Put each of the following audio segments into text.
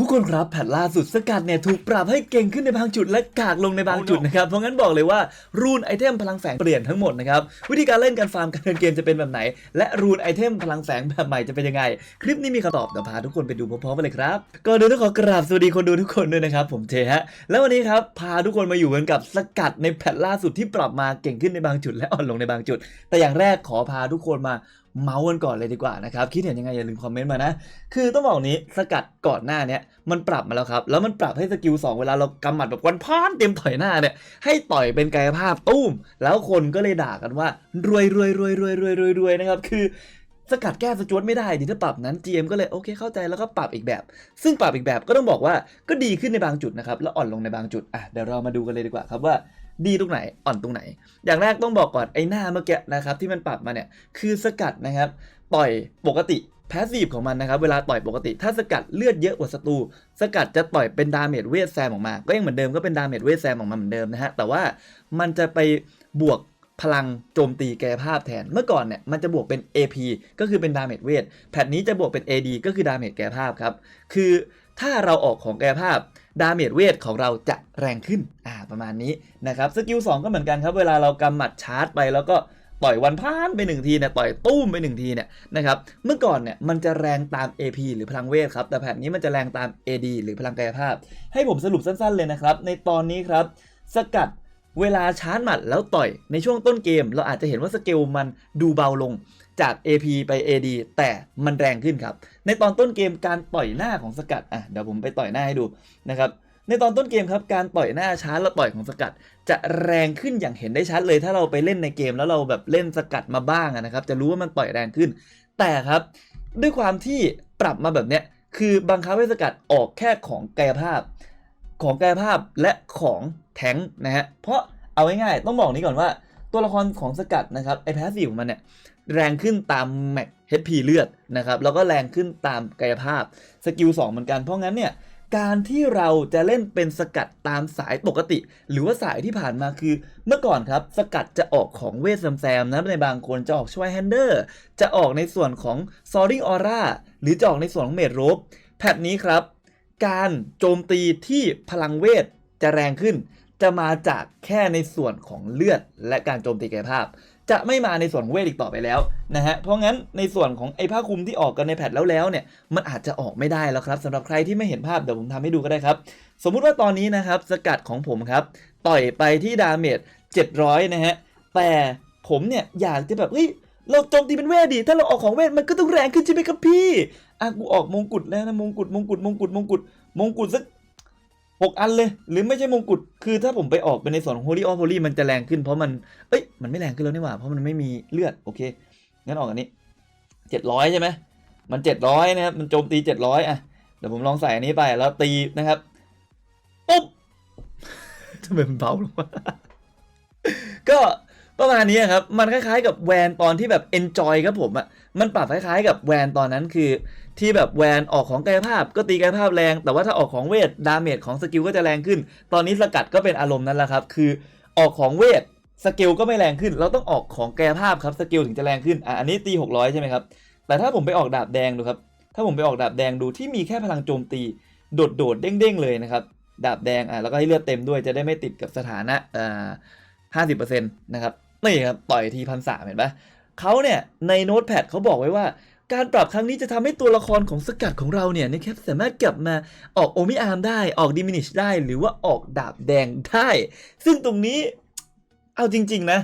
ทุกคนครับแพทล่าสุดสกัดเนี่ยถูกปรับให้เก่งขึ้นในบางจุดและกากลงในบางจุดนะครับ เพราะงั้นบอกเลยว่ารูนไอเทมพลังแฝงเปลี่ยนทั้งหมดนะครับ วิธีการเล่นการฟาร์มการเดินเกมจะเป็นแบบไหน และรูนไอเทมพลังแฝงแบบใหม่จะเป็นยังไง คลิปนี้มีคำตอบเดี๋ยวพาทุกคนไปดูพร้อมๆกันเลยครับก่อนอื่นต้องขอกราบสวัสดีคนดูทุกคนด้วยนะครับผมเทฮะแล้ววันนี้ครับพาทุกคนมาอยู่กันกับสกัดในแพทล่าสุดที่ปรับมาเก่งขึ้นในบางจุด และอ่อนลงในบางจุด แต่อย่างแรกขอพาทุกคนมา เมาส์กันก่อนเลยดีกว่านะครับ คิดเห็นยังไงอย่าลืมคอมเมนต์มานะ คือต้องบอกนี้สกัดก่อนหน้าเนี้ยมันปรับมาแล้วครับ แล้วมันปรับให้สกิล2เวลาเรากำหมัดแบบวันพานเต็มต่อยหน้าเนี่ยให้ต่อยเป็นกายภาพตุ้ม แล้วคนก็เลยด่ากันว่ารวยรวยรวยรวยรวยรวยรวยนะครับคือสกัดแก้สจวตไม่ได้ดิถ้าปรับนั้น GM ก็เลยโอเคเข้าใจแล้วก็ปรับอีกแบบ ซึ่งปรับอีกแบบก็ต้องบอกว่าก็ดีขึ้นในบางจุดนะครับแล้วอ่อนลงในบางจุดอะเดี๋ยวเรามาดูกันเลยดีกว่าครับว่า ดีตรงไหนอ่อนตรงไหน อย่างแรกต้องบอกก่อนไอ้หน้าเมื่อกี้นะครับที่มันปรับมาเนี่ยคือสกัดนะครับต่อยปกติแพสซีฟของมันนะครับเวลาต่อยปกติ ถ้าสกัดเลือดเยอะกว่าศัตรูสกัดจะต่อยเป็นดาเมจเวทแซมออกมา ก็ยังเหมือนเดิมก็เป็นดาเมจเวทแซมออกมาเหมือนเดิมนะฮะแต่ว่ามันจะไปบวกพลังโจมตีแกภาพแทน เมื่อก่อนเนี่ยมันจะบวกเป็น AP ก็คือเป็นดาเมจเวทแพทนี้จะบวกเป็น AD ก็คือดาเมจแกภาพครับ คือถ้าเราออกของแกภาพ ดาเมจเวทของเราจะแรงขึ้นอ่าประมาณนี้นะครับสกิล2ก็เหมือนกันครับ เวลาเรากำหมัดชาร์จไปแล้วก็ต่อยวันพานไปหนึ่งทีเนี่ยต่อยตุ้มไปหนึ่งทีเนี่ยนะครับเมื่อก่อนเนี่ยมันจะแรงตาม AP หรือพลังเวทครับ แต่แผนนี้มันจะแรงตาม AD หรือพลังกายภาพ ให้ผมสรุปสั้นๆเลยนะครับ ในตอนนี้ครับ สกัดเวลาชาร์จหมัดแล้วต่อยในช่วงต้นเกม เราอาจจะเห็นว่าสเกลมันดูเบาลง จาก AP ไป AD แต่มันแรงขึ้นครับ ในตอนต้นเกมการต่อยหน้าของสกัดอะเดี๋ยวผมไปต่อยหน้าให้ดูนะครับในตอนต้นเกมครับการต่อยหน้าชาร์จแล้วต่อยของสกัด จะแรงขึ้นอย่างเห็นได้ชัดเลย ถ้าเราไปเล่นในเกมแล้วเราแบบเล่นสกัดมาบ้างนะครับ จะรู้ว่ามันต่อยแรงขึ้น แต่ครับ ด้วยความที่ปรับมาแบบเนี้ยคือบังคับให้สกัดออกแค่ของกายภาพ ของกายภาพและของแทงนะฮะเพราะเอาง่ายๆต้องบอกนี้ก่อนว่าตัวละครของสกัดนะครับไอแพสซีฟของมันเนี่ย แรงขึ้นตามแม็ก HP เลือดนะครับแล้วก็แรงขึ้นตามกายภาพสกิล2เหมือนกันเพราะงั้นเนี่ยการที่เราจะเล่นเป็นสกัดตามสายปกติ หรือว่าสายที่ผ่านมาคือ เมื่อก่อนครับ สกัดจะออกของเวทแซมๆนะในบางคนจะออกช่วยแฮนเดอร์จะออกในส่วนของ s o r ริ n g Aura หรือจะออกในส่วนของเมดโรบแพทนี้ครับ การโจมตีที่พลังเวทจะแรงขึ้น จะมาจากแค่ในส่วนของเลือดและการโจมตีกายภาพ จะไม่มาในส่วนของเวทอีกต่อไปแล้วนะฮะ เพราะงั้นในส่วนของไอ้ผ้าคลุมที่ออกกันในแพทแล้วแล้วเนี่ย มันอาจจะออกไม่ได้แล้วครับสำหรับใครที่ไม่เห็นภาพเดี๋ยวผมทำให้ดูก็ได้ครับ สมมุติว่าตอนนี้นะครับสกัดของผมครับ ต่อยไปที่ดาเมจ700 นะฮะ แต่ผมเนี่ยอยากจะแบบเฮ้ยเราโจมตีเป็นเวทดิถ้าเราออกของเวทมันก็ต้องแรงขึ้นใช่ไหมครับพี่อะกูออกมงกุฎแล้วนะมงกุฎมงกุฎมงกุฎมงกุฎมงกุฎสัก หกอันเลย หรือไม่ใช่มงกุฎคือถ้าผมไปออกเป็นในส่วนของ Holy of Holy มันจะแรงขึ้นเพราะมัน เอ้ย มันไม่แรงขึ้นแล้วนี่หว่า เพราะมันไม่มีเลือด โอเค งั้นออกอันนี้เจ็ดร้อยใช่ไหม มันเจ็ดร้อยนะครับ มันโจมตีเจ็ดร้อยอะ เดี๋ยวผมลองใส่อันนี้ไปแล้วตีนะครับปุ๊บทำไมมันเบาลงวะก็ประมาณนี้ครับ มันคล้ายๆกับแวนตอนที่แบบ enjoy ครับผมอะมันปรับคล้ายๆ กับแวนตอนนั้นคือ ที่แบบแวนออกของกายภาพก็ตีกายภาพแรง แต่ว่าถ้าออกของเวทดาเมจของสกิลก็จะแรงขึ้น ตอนนี้สกัดก็เป็นอารมณ์นั้นแหละครับ คือออกของเวทสกิลก็ไม่แรงขึ้น เราต้องออกของกายภาพครับสกิลถึงจะแรงขึ้นอะอันนี้ตี 600 ใช่ไหมครับ แต่ถ้าผมไปออกดาบแดงดูครับ ถ้าผมไปออกดาบแดงดูที่มีแค่พลังโจมตี โดดๆเด้งๆเลยนะครับ ดาบแดงอะแล้วก็ให้เลือดเต็มด้วยจะได้ไม่ติดกับสถานะอ่าห้าสิบเปอร์เซ็นต์นะครับนี่ครับต่อยทีพันสามเห็นปะ เขาเนี่ยในโน้ตแพดเขาบอกไว้ว่า การปรับครั้งนี้จะทำให้ตัวละครของสกัดของเราเนี่ยนะครับสามารถกลับมาออกโอมิอาร์มได้ออกดิมินิชได้หรือว่าออกดาบแดงได้ ซึ่งตรงนี้เอาจริง ๆ นะ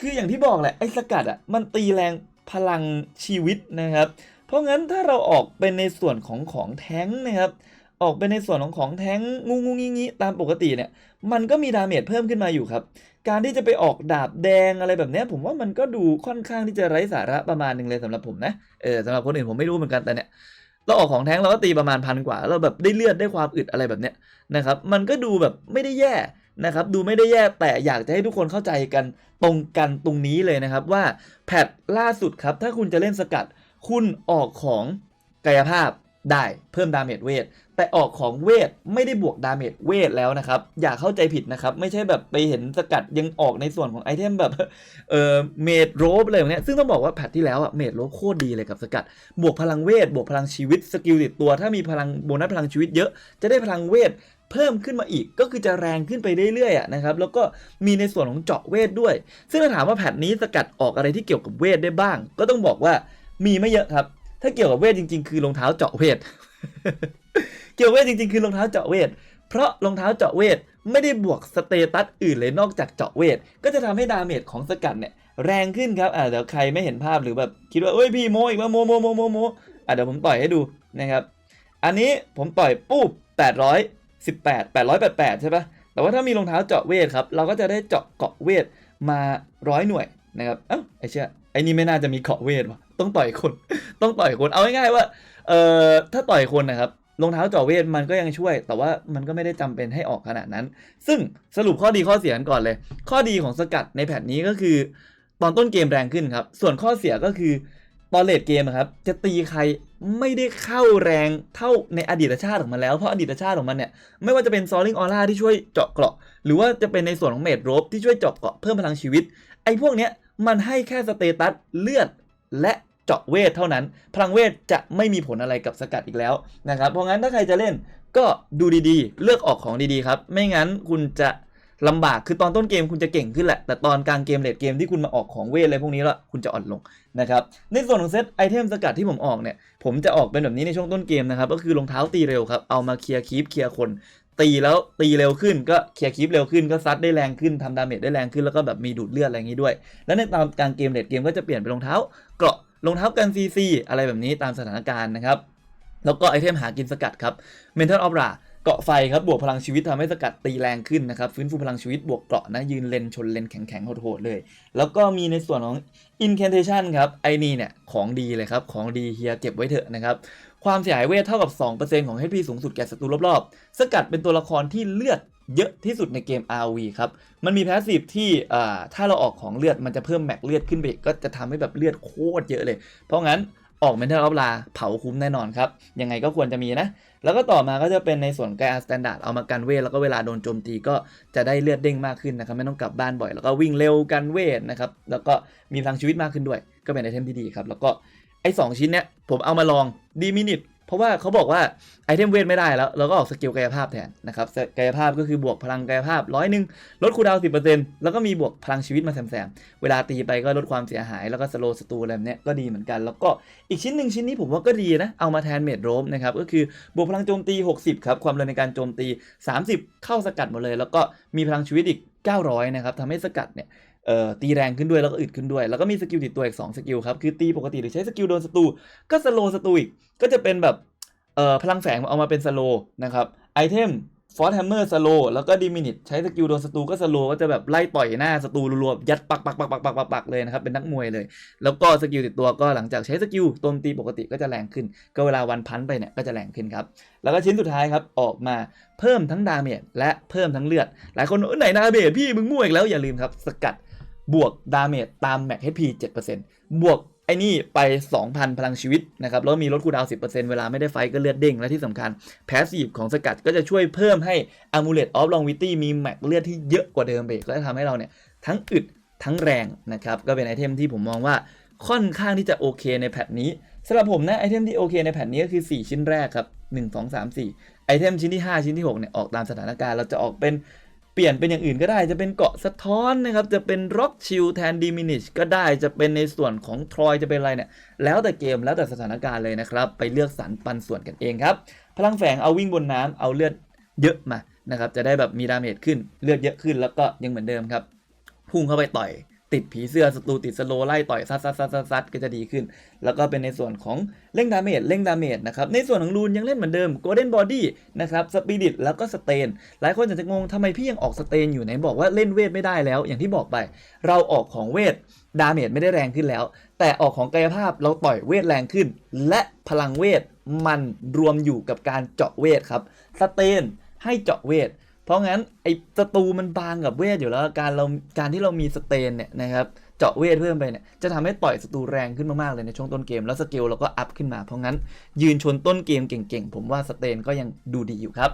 คืออย่างที่บอกแหละไอ้สกัดอะมันตีแรงพลังชีวิตนะครับ เพราะงั้นถ้าเราออกเป็นในส่วนของของแท้งนะครับออกเป็นในส่วนของของแท้งงูงูงี้งี้ตามปกติเนี่ยมันก็มีดาเมจเพิ่มขึ้นมาอยู่ครับ การที่จะไปออกดาบแดงอะไรแบบนี้ผมว่ามันก็ดูค่อนข้างที่จะไร้สาระประมาณหนึ่งเลยสำหรับผมนะเออสำหรับคนอื่นผมไม่รู้เหมือนกันแต่เนี่ยเราออกของแท้งเราก็ตีประมาณพันกว่าเราแบบได้เลือดได้ความอึดอะไรแบบเนี้ยนะครับมันก็ดูแบบไม่ได้แย่นะครับดูไม่ได้แย่แต่อยากจะให้ทุกคนเข้าใจกันตรงกันตรงนี้เลยนะครับว่าแพทล่าสุดครับถ้าคุณจะเล่นสกัด คุณออกของกายภาพได้เพิ่มดาเมจเวท แต่ออกของเวทไม่ได้บวกดาเมจเวทแล้วนะครับ อย่าเข้าใจผิดนะครับ ไม่ใช่แบบไปเห็นสกัดยังออกในส่วนของไอเทมแบบเอ่อเมดโรบอะไรแบบเนี้ยซึ่งต้องบอกว่าแพทที่แล้วอะเมดโรบโคตรดีเลยกับสกัด บวกพลังเวท บวกพลังชีวิตสกิลติดตัว ถ้ามีพลังโบนัสพลังชีวิตเยอะจะได้พลังเวทเพิ่มขึ้นมาอีกก็คือจะแรงขึ้นไปเรื่อยๆนะครับแล้วก็มีในส่วนของเจาะเวทด้วย ซึ่งถ้าถามว่าแพทนี้สกัดออกอะไรที่เกี่ยวกับเวทได้บ้าง ก็ต้องบอกว่ามีไม่เยอะครับ ถ้าเกี่ยวกับเวทจริง ๆ คือรองเท้าเจาะเวท เกี่ยวเวทจริงๆ คือรองเท้าเจาะเวท เพราะรองเท้าเจาะเวทไม่ได้บวกสเตตัสอื่นเลยนอกจากเจาะเวท ก็จะทำให้ดาเมจของสกัดเนี่ยแรงขึ้นครับอ่าเดี๋ยวใครไม่เห็นภาพหรือแบบคิดว่าเอ้ยพี่โมอีกแล้วโมโมโมโมโมอะเดี๋ยวผมต่อยให้ดูนะครับ อันนี้ผมต่อยปุ๊บ818 888 ใช่ปะแต่ว่าถ้ามีรองเท้าเจาะเวทครับเราก็จะได้เจาะเกาะเวทมาร้อยหน่วยนะครับเอ้าไอ้เชี่ยไอ้นี่ไม่น่าจะมีเกาะเวทวะต้องต่อยคน ต้องต่อยคนเอาง่ายๆว่าเอ่อถ้าต่อยคนนะครับ รองเท้าเจาะเวทมันก็ยังช่วย แต่ว่ามันก็ไม่ได้จำเป็นให้ออกขนาดนั้น ซึ่งสรุปข้อดีข้อเสียกันก่อนเลย ข้อดีของสกัดในแพทนี้ก็คือ ตอนต้นเกมแรงขึ้นครับ ส่วนข้อเสียก็คือตอนเลดเกมครับจะตีใครไม่ได้เข้าแรงเท่าในอดีตชาติของมันแล้ว เพราะอดีตชาติของมันเนี่ยไม่ว่าจะเป็นซอลลิงออร่าที่ช่วยเจาะเกราะ หรือว่าจะเป็นในส่วนของเมดโรบที่ช่วยเจาะเกราะเพิ่มพลังชีวิต ไอ้พวกเนี้ยมันให้แค่สเตตัสเลือดและ เจาะเวทเท่านั้น พลังเวทจะไม่มีผลอะไรกับสกัดอีกแล้วนะครับ เพราะงั้นถ้าใครจะเล่นก็ดูดีๆ เลือกออกของดีๆครับ ไม่งั้นคุณจะลำบาก คือตอนต้นเกมคุณจะเก่งขึ้นแหละ แต่ตอนกลางเกมเลดเกมที่คุณมาออกของเวทอะไรพวกนี้ล้วคุณจะอ่อนลงนะครับ ในส่วนของเซตไอเทมสกัดที่ผมออกเนี่ย ผมจะออกเป็นแบบนี้ในช่วงต้นเกมนะครับ ก็คือรองเท้าตีเร็วครับ เอามาเคลียร์คีปเคลียร์คน ตีแล้วตีเร็วขึ้น ก็เคลียร์คีปเร็วขึ้น ก็ซัดได้แรงขึ้นทำดาเมจได้แรงขึ้น แล้วก็แบบมีดูดเลือดอะไรอย่างนี้ด้วย แล้วในตามกลางเกมเลดเกมก็จะเปลี่ยนเป็นรองเท้าเกราะ รองเท้ากันซีซีอะไรแบบนี้ตามสถานการณ์นะครับ แล้วก็ไอเทมหากินสกัดครับ Mental of Ra เกาะไฟครับบวกพลังชีวิตทำให้สกัดตีแรงขึ้นนะครับฟื้นฟูพลังชีวิตบวกเกาะนะยืนเลนชนเลนแข็งๆโหดๆเลย แล้วก็มีในส่วนของ Incantation ครับไอนี่เนี่ยของดีเลยครับ ของดีเฮียเก็บไว้เถอะนะครับความเสียหายเวทเท่ากับ 2%ของ HP สูงสุดแก่ศัตรูรอบๆ สกัดเป็นตัวละครที่เลือด เยอะที่สุดในเกม RV ครับ มันมีแพสซีฟที่ถ้าเราออกของเลือดมันจะเพิ่มแม็กเลือดขึ้นไปอีกก็จะทำให้แบบเลือดโคตรเยอะเลย เพราะงั้นออกเมนเทอร์ออฟลาเผาคุ้มแน่นอนครับ ยังไงก็ควรจะมีนะ แล้วก็ต่อมาก็จะเป็นในส่วนไกอาสแตนดาร์ดเอามากันเวท แล้วก็เวลาโดนโจมตีก็จะได้เลือดเด้งมากขึ้นนะครับ ไม่ต้องกลับบ้านบ่อย แล้วก็วิ่งเร็วกันเวทนะครับ แล้วก็มีพลังชีวิตมากขึ้นด้วย ก็เป็นไอเทมที่ดีครับ แล้วก็ไอ้สองชิ้นเนี้ยผมเอามาลองดีมินิท เพราะว่าเขาบอกว่าไอเทมเวทไม่ได้แล้ว เราก็ออกสกิลกายภาพแทนนะครับกายภาพก็คือบวกพลังกายภาพร้อยหนึ่งลดคูลดาวน์สิแล้วก็มีบวกพลังชีวิตมาแซมๆ เวลาตีไปก็ลดความเสียหายแล้วก็สโลสตูอะไรแบบเนี้ยก็ดีเหมือนกัน แล้วก็อีกชิ้นหนึ่งชิ้นนี้ผมว่าก็ดีนะ เอามาแทนเมดโรมนะครับ ก็คือบวกพลังโจมตี 60 ครับ ความเร็วในการโจมตี 30 เข้าสกัดหมดเลย แล้วก็มีพลังชีวิตอีก 900 นะครับทำให้สกัดเนี่ย เอ่อตีแรงขึ้นด้วยแล้วก็อึดขึ้นด้วย แล้วก็มีสกิลติดตัวอีก2สกิลครับคือตีปกติหรือใช้สกิลโดนศัตรูก็สโลสตูอีกก็จะเป็นแบบเอ่อพลังแฝงเอามาเป็นสโลนะครับไอเทมฟอร์ h แฮมเมอร์สโลแล้วก็ดิมินิตใช้สกิลโดนศัตรูก็สโลก็จะแบบไล่ต่อยหน้าศัตรูรัวๆยัดปักปักปักปักปักปักปักเลยนะครับ เป็นนักมวยเลย แล้วก็สกิลติดตัวก็หลังจากใช้สกิลโจมตีปกติก็จะแรงขึ้น ก็เวลาวันพันไปเนี่ยก็จะแรงขึ้นครับ แล้วก็ชิ้นสุดท้ายครับ ออกมาเพิ่มทั้งดาเมจและเพิ่มทั้งเลือด หลายคนไหนดาเมจพี่มึงมั่วอีกแล้วอย่าลืมครับสกัด บวกดาเมจตามแม็ก HP 7%บวกไอ้นี่ไป 2,000 พลังชีวิตนะครับ แล้วมีลดคูลดาวน์10%เวลาไม่ได้ไฟก็เลือดเด้ง และที่สำคัญแพสซีฟของสกัดก็จะช่วยเพิ่มให้ Amulet of Longevity มีแม็กเลือดที่เยอะกว่าเดิมไปกและทำให้เราเนี่ยทั้งอึดทั้งแรงนะครับ ก็เป็นไอเทมที่ผมมองว่าค่อนข้างที่จะโอเคในแพทนี้สำหรับผมนะไอเทมที่โอเคในแพทนี้ก็คือ 4 ชิ้นแรกครับ 1 2 3 4 ไอเทมชิ้นที่ 5 ชิ้นที่ 6เนี่ยออกตามสถานการณ์เราจะออกเป็น เปลี่ยนเป็นอย่างอื่นก็ได้จะเป็นเกาะสะท้อนนะครับจะเป็นร็อกชิลแทนดีมินิชก็ได้จะเป็นในส่วนของทรอยจะเป็นอะไรเนี่ยแล้วแต่เกมแล้วแต่สถานการณ์เลยนะครับไปเลือกสรรปันส่วนกันเองครับพลังแฝงเอาวิ่งบนน้ำเอาเลือดเยอะมานะครับจะได้แบบมีดาเมจขึ้นเลือดเยอะขึ้นแล้วก็ยังเหมือนเดิมครับพุ่งเข้าไปต่อย ติดผีเสื้อศัตรูติดสโลไล่ต่อยซัดซัดซัดซัดซัดก็จะดีขึ้น แล้วก็เป็นในส่วนของเร่งดาเมจเร่งดาเมจนะครับในส่วนของรูนยังเล่นเหมือนเดิม Golden Body นะครับสปิริตแล้วก็สเตนหลายคนอาจจะงงทำไมพี่ยังออกสเตนอยู่ไหนบอกว่าเล่นเวทไม่ได้แล้ว อย่างที่บอกไป เราออกของเวทดาเมจไม่ได้แรงขึ้นแล้ว แต่ออกของกายภาพเราต่อยเวทแรงขึ้น และพลังเวทมันรวมอยู่กับการเจาะเวทครับสเตนให้เจาะเวท เพราะงั้นไอ้ศัตรูมันบางกับเวทอยู่แล้ว การเราการที่เรามีสเตนเนี่ยนะครับเจาะเวทเพิ่มไปเนี่ยจะทำให้ต่อยศัตรูแรงขึ้นมากๆเลยในช่วงต้นเกม แล้วสเกลเราก็อัพขึ้นมา เพราะงั้นยืนชนต้นเกมเก่งๆ ผมว่าสเตนก็ยังดูดีอยู่ครับ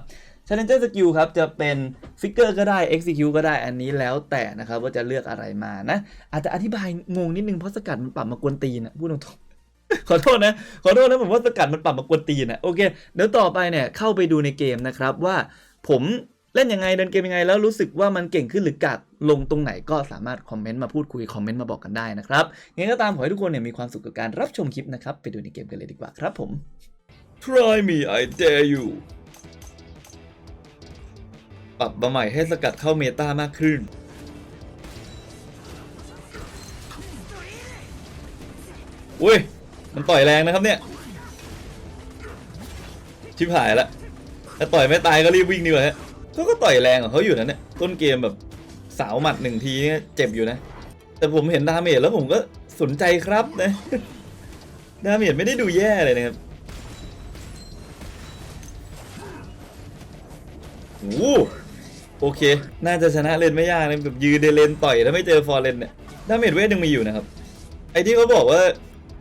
Challenger Skill ครับจะเป็นฟิกเกอร์ก็ได้ Execute ก็ได้อันนี้แล้วแต่นะครับว่าจะเลือกอะไรมานะ อาจจะอธิบายงงนิดนึงเพราะสกัดมันปรับมากวนตีนนะพูดตรงๆขอโทษนะ ขอโทษนะ ผมว่าสกัดมันปรับมากวนตีนนะโอเค เดี๋ยวต่อไปเนี่ย เข้าไปดูในเกมนะครับว่าผม เล่นยังไงเดินเกมยังไงแล้วรู้สึกว่ามันเก่งขึ้นหรือกากลงตรงไหนก็สามารถคอมเมนต์มาพูดคุยคอมเมนต์มาบอกกันได้นะครับยังไงก็ตามขอให้ทุกคนเนี่ยมีความสุขกับการรับชมคลิปนะครับ ไปดูในเกมกันเลยดีกว่าครับผม Try me I dare you ปรับมาใหม่ให้สกัดเข้าเมตามากขึ้น อุ้ย มันต่อยแรงนะครับเนี่ย ชิบหายละถ้าต่อยไม่ตายก็รีบวิ่งดีกว่าฮะ เขาก็ต่อยแรงของเขาอยู่นะเนี่ยต้นเกมแบบสาวหมัดหนึ่งทีเนี่ยเจ็บอยู่นะ แต่ผมเห็นดาเมจแล้วผมก็สนใจครับนะดาเมจไม่ได้ดูแย่เลยนะครับโอ้โอเค น่าจะชนะเลนไม่ยากนะแบบยืนเดเลนต่อยแล้วไม่เจอฟอร์เรนเนี่ยดาเมจเวทยังมีอยู่นะครับ ไอที่เขาบอกว่า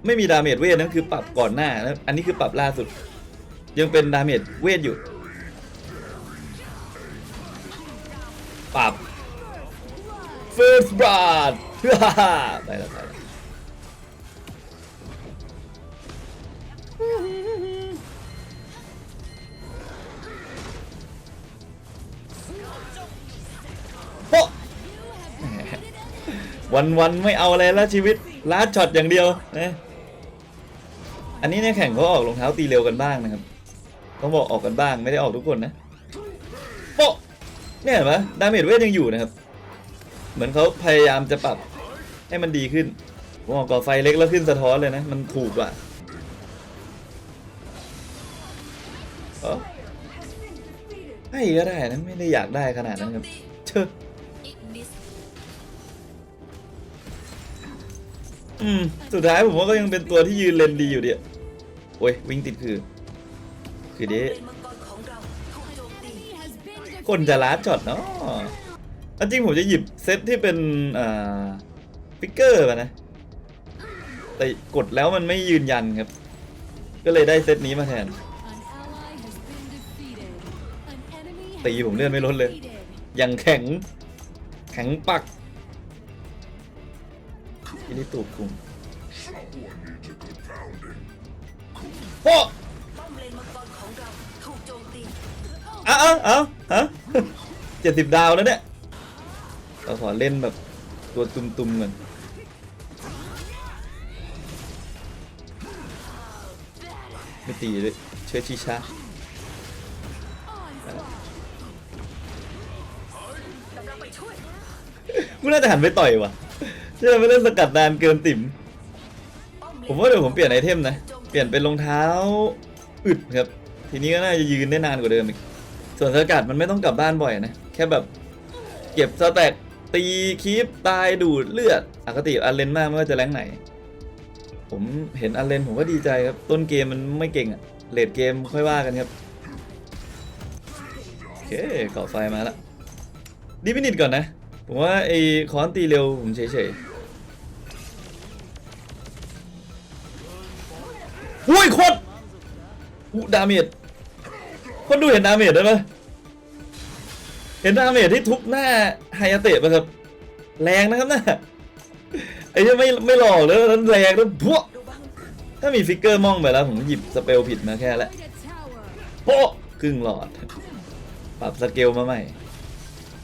ไม่มีดาเมจเวทนั่นคือปรับก่อนหน้านะอันนี้คือปรับล่าสุด ยังเป็นดาเมจเวทอยู่ ไปแล้วไปแล้วโปะวันวันๆไม่เอาอะไรแล้วชีวิตลาดช็อตอย่างเดียวนะอันนี้ในแข่งเขาออกรองเท้าตีเร็วกันบ้างนะครับต้องบอกออกกันบ้างไม่ได้ออกทุกคนนะโปะเนี่ยเห็นไหมดาเมจเวทยังอยู่นะครับ เหมือนเขาพยายามจะปรับให้มันดีขึ้นผมออกก่อไฟเล็กแล้วขึ้นสะท้อนเลยนะ มันถูกว่าเออให้ก็ได้นะ ไม่ได้อยากได้ขนาดนั้นครับเชออืม สุดท้ายผมว่าก็ยังเป็นตัวที่ยืนเลนดีอยู่ดีอะโอ้ย วิ่งติดคือ คือเด้คนจะล้าช็อตเนาะ อันจริงผมจะหยิบเซตที่เป็นอ่าฟิกเกอร์มานะ แต่กดแล้วมันไม่ยืนยันครับ ก็เลยได้เซตนี้มาแทน ตีผมเลื่อนไม่ลดเลย ยังแข็ง แข็งปักอิลิตูคุมโป๊ะอ้าวอ้าวอ้าวฮะเจ็ดสิบดาวแล้วเนี่ย เราขอเล่นแบบตัวตุ่มๆก่อนไม่ตีเลยเชื่อชิชากูน่าจะหันไปต่อยว่ะเชื่อไม่เล่นสกัดนานเกินติ่ม ผมว่าเดี๋ยวผมเปลี่ยนไอเทมนะ เปลี่ยนเป็นรองเท้าอึดครับ ทีนี้ก็น่าจะยืนได้นานกว่าเดิมอีก ส่วนสกัดมันไม่ต้องกลับบ้านบ่อยนะ แค่แบบเก็บสแต็ก ตีคีปตายดูดเลือดอคติอันเลนมากไม่ว่าจะแรงไหน ผมเห็นอันเลนผมก็ดีใจครับ ต้นเกมมันไม่เก่งอะเลดเกมค่อยว่ากันครับโอเคเกาะไฟมาละดีมินิทก่อนนะ ผมว่าไอ้คอนตีเร็วผมเฉยๆอุ้ยโคตรอุดาเมจคนดูเห็นดาเมจได้ไหม เห็นดาเมจที่ทุบหน้าไฮยาเตะป่ะครับ แรงนะครับน่ะไอ้ที่ไม่ไม่หลอกเลยนั้นแรงแล้วพวกถ้ามีฟิกเกอร์มองไปแล้ว ผมหยิบสเปลผิดมาแค่ละโป๊ะครึ่งหลอด ปรับสเกลมาใหม่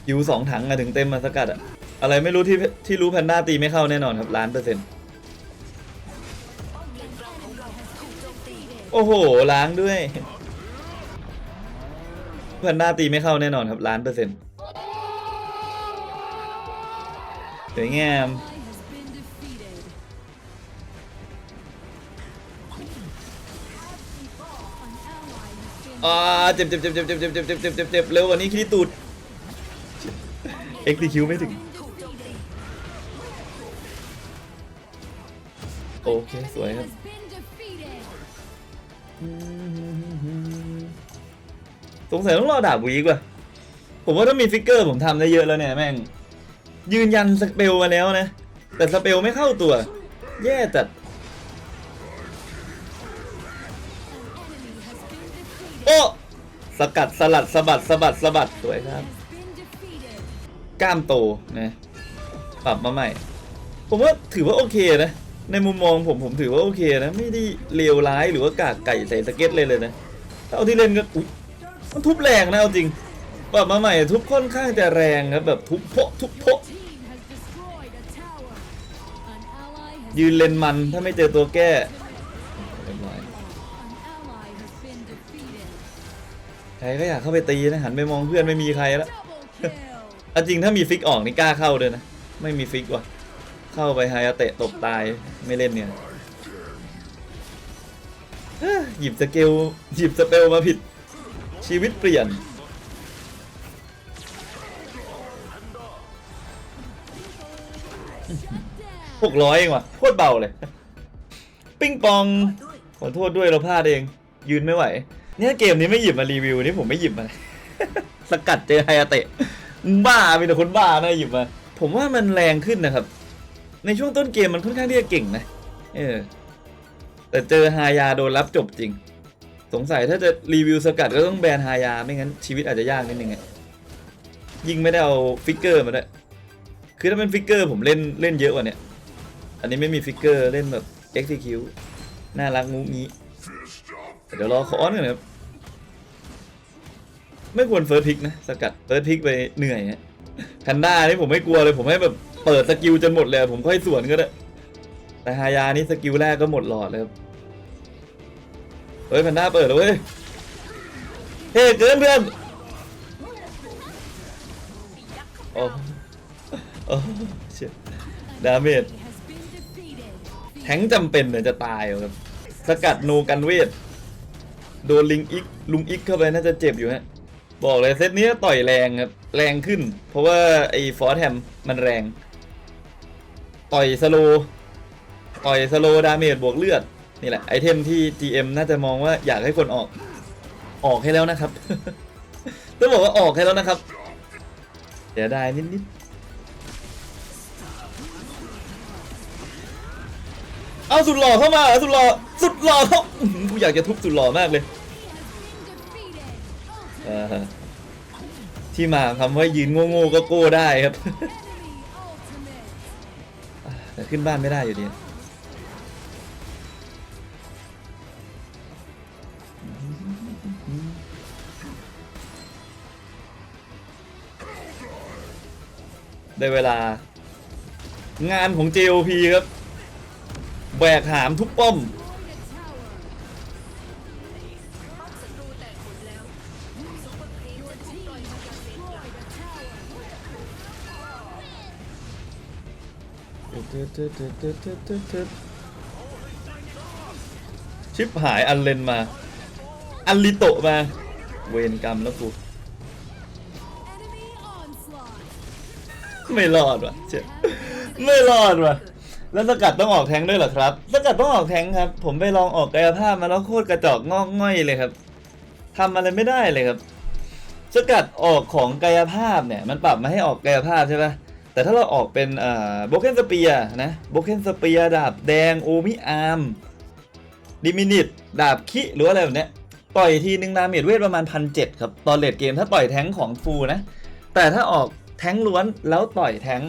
ยูสองถังอะถึงเต็มมาสกัดอะอะไรไม่รู้ที่ที่รู้แพนด้าตีไม่เข้าแน่นอนครับล้านเปอร์เซ็นต์โอ้โห ล้างด้วย พันด้าตีไม่เข้าแน่นอนครับล้านเปอร์เซ็นต์สวยงามอ่าเจ็บเจ็บเจ็บเจ็บเจ็บเจ็บเจ็บเจ็บเจ็บเจ็บเจ็บเร็วกว่านี้คิดตูดเอ็กซ์คิวไม่ถึง โอเค สวยครับ สงสัยต้องรอดาบวีกว่ะผมว่าถ้ามีฟิกเกอร์ผมทำได้เยอะแล้วเนี่ยแม่ง ยืนยันสเปลมาแล้วนะ แต่สเปลไม่เข้าตัว แย่จัดโอ้สกัดสลัดสะบัดสะบัดสะบัดสวยครับ กล้ามโตนะปรับมาใหม่ ผมว่าถือว่าโอเคนะ ในมุมมองผมผมถือว่าโอเคนะ ไม่ได้เลวร้ายหรือว่ากากไก่ใส่สเก็ตเลยเลยนะถ้าเอาที่เล่นก็อุ๊ย มันทุบแรงนะเอาจริงปรับมาใหม่ทุบค่อนข้างจะแรงครับแบบทุบโพะทุบโพะยืนเลนมันถ้าไม่เจอตัวแก้เรียบร้อยใครก็อยากเข้าไปตีนะหันไปมองเพื่อนไม่มีใครแล้วจริงถ้ามีฟิกออกนี่กล้าเข้าเลยนะ ไม่มีฟิกว่ะ เข้าไปไฮอาเตะตบตายไม่เล่นเนี่ยหยิบสเกลหยิบสเปลมาผิด ชีวิตเปลี่ยนหกร้อยเองว่ะโคตรเบาเลย ปิ้งปอง ขอโทษด้วยเราพลาดเอง ยืนไม่ไหว เนี่ยเกมนี้ไม่หยิบมารีวิวนี่ผมไม่หยิบมา สกัดเจอไฮอาเตะ บ้ามีแต่คนบ้านะหยิบมา ผมว่ามันแรงขึ้นนะครับ ในช่วงต้นเกมมันค่อนข้างที่จะเก่งนะ เออ แต่เจอฮายาโดนรับจบจริง สงสัยถ้าจะรีวิวสกัดก็ต้องแบนฮายาไม่งั้นชีวิตอาจจะยากนิดนึงอะยิงไม่ได้เอาฟิกเกอร์มาด้วยคือถ้าเป็นฟิกเกอร์ผมเล่นเล่นเยอะกว่านี้อันนี้ไม่มีฟิกเกอร์เล่นแบบ execute น่ารักงูงี้เดี๋ยวรอคอนก่อนครับไม่ควรเฟิร์สพิกนะสกัดเฟิร์สพิกไปเหนื่อยฮะแพนด้านี่ผมไม่กลัวเลยผมให้แบบเปิดสกิลจนหมดเลยผมค่อยสวนก็ได้แต่ฮายานี่สกิลแรกก็หมดหลอดเลยครับ เฮ้ยแพนด้าเปิดแล้วเว้ยเฮ้เกินเพื่อนโอ้โอ้เชี่ยดาเมจแทงจำเป็นเนี่ยจะตายเหรอครับสกัดโนกันเวทโดนลิงอิกลุงอิกเข้าไปน่าจะเจ็บอยู่ฮะบอกเลยเซตนี้ต่อยแรงครับแรงขึ้น เพราะว่าไอ้ฟอร์แฮมมันแรง ต่อยสโลต่อยสโลดาเมจบวกเลือด นี่แหละไอเทมที่ GM น่าจะมองว่าอยากให้คนออกออกให้แล้วนะครับ ต้องบอกว่าออกให้แล้วนะครับเสียดายนิดๆเอาสุดหล่อเข้ามาสุดหล่อสุดหล่อเขาอื้อหือกูอยากจะทุบสุดหล่อมากเลยเออที่มาคำว่ายืนโง่ๆก็โก้ได้ครับแต่ขึ้นบ้านไม่ได้อยู่ดี ได้เวลา งานของ JOP ครับ แบกหามทุกป้อม ชิปหายอันเลนมา อันลิโตมา เวรกรรมแล้วกู ไม่รอดว่ะเจ็บไม่รอดว่ะ แล้วสกัดต้องออกแทงด้วยเหรอครับ สกัดต้องออกแทงครับ ผมไปลองออกกายภาพมาแล้วโคตรกระจอกงอกง่อยเลยครับทำอะไรไม่ได้เลยครับ สกัดออกของกายภาพเนี่ย มันปรับมาให้ออกกายภาพใช่ปะแต่ถ้าเราออกเป็นอ่าโบเคนสเปียนะโบเคนสเปียดาบแดงโอมิอาร์มดิมินิตดาบคิหรือว่าอะไรแบบเนี้ยต่อยทีนึงดาเมจเวทประมาณพันเจ็ดครับตอนเลดเกมถ้าต่อยแทงของฟูลนะ แต่ถ้าออก แทงล้วนแล้วต่อยแทง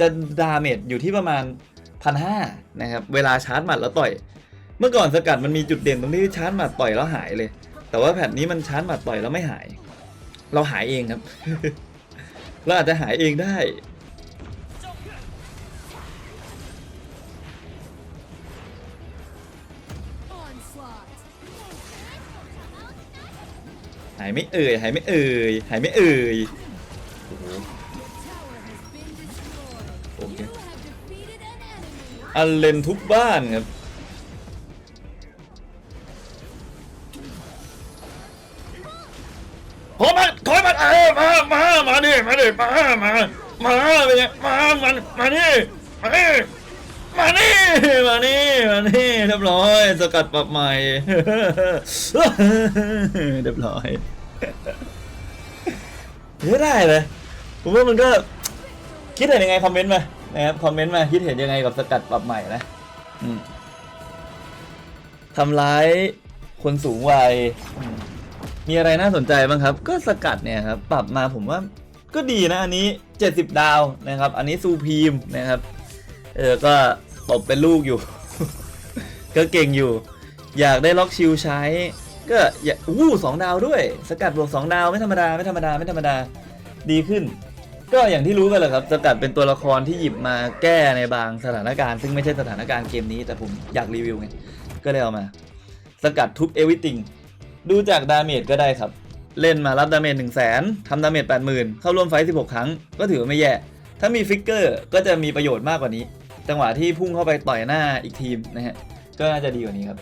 จะดาเมจอยู่ที่ประมาณพันห้านะครับ เวลาชาร์จหมัดแล้วต่อย เมื่อก่อนสกัดมันมีจุดเด่นตรงที่ชาร์จหมัดต่อยแล้วหายเลย แต่ว่าแผ่นนี้มันชาร์จหมัดต่อยแล้วไม่หาย เราหายเองครับ เราอาจจะหายเองได้หายไม่เอ่ยหายไม่เอ่ยหายไม่เอ่ย อันเลนทุกบ้านครับขอมาขอมาเออมา มา มาดิมาดิมา มา มาเป็นไงมา มามานี่มานี่มานี่มานี่มานี่เรียบร้อย สกัดปรับใหม่ เรียบร้อยไม่ได้เลยผมว่ามันก็คิดเห็นยังไงคอมเมนต์มา นะครับคอมเมนต์มาคิดเห็นยังไงกับสกัดปรับใหม่นะอืมทำร้ายคนสูงวัยอืมมีอะไรน่าสนใจบ้างครับ ก็สกัดเนี่ยครับปรับมาผมว่าก็ดีนะอันนี้ 70 ดาวนะครับ อันนี้ซูพีมนะครับ เออก็ตบเป็นลูกอยู่ ก็เก่งอยู่ อยากได้ล็อกชิลใช้ ก็อย่าอู้สองดาวด้วย สกัดบวกสองดาวไม่ธรรมดาไม่ธรรมดาไม่ธรรมดาดีขึ้น ก็อย่างที่รู้กันแหละครับสกัดเป็นตัวละครที่หยิบมาแก้ในบางสถานการณ์ ซึ่งไม่ใช่สถานการณ์เกมนี้ แต่ผมอยากรีวิวไงก็เลยเอามา สกัดทุบเอวิติงดูจากดาเมจก็ได้ครับ เล่นมารับดาเมจ1 0 0 0 0แสนทำดาเมจ80,000 เข้าร่วมไฟต์16 ครั้ง ก็ถือว่าไม่แย่ ถ้ามีฟิกเกอร์ก็จะมีประโยชน์มากกว่านี้ จังหวะที่พุ่งเข้าไปต่อยหน้าอีกทีมนะฮะก็น่าจะดีกว่านี้ครับ